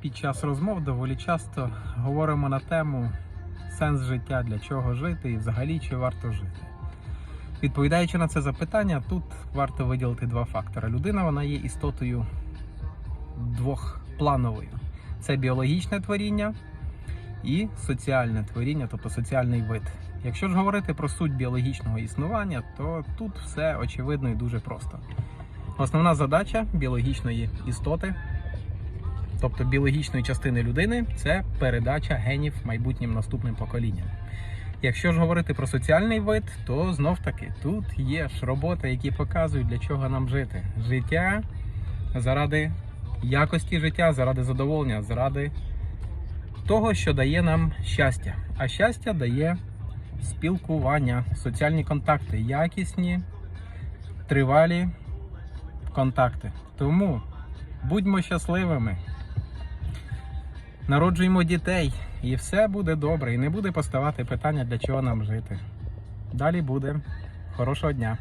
під час розмов доволі часто говоримо на тему сенс життя, для чого жити і взагалі чи варто жити. Відповідаючи на це запитання, тут варто виділити два фактори. Людина вона є істотою двохплановою: це біологічне творіння і соціальне творіння, тобто соціальний вид. Якщо ж говорити про суть біологічного існування, то тут все очевидно і дуже просто. Основна задача біологічної істоти, тобто біологічної частини людини, це передача генів майбутнім наступним поколінням. Якщо ж говорити про соціальний вид, то знов таки тут є ж роботи, які показують, для чого нам жити. Життя заради якості життя, заради задоволення, заради того, що дає нам щастя. А щастя дає спілкування, соціальні контакти, якісні, тривалі контакти. Тому будьмо щасливими, народжуємо дітей, і все буде добре. І не буде поставати питання, для чого нам жити. Далі буде. Хорошого дня!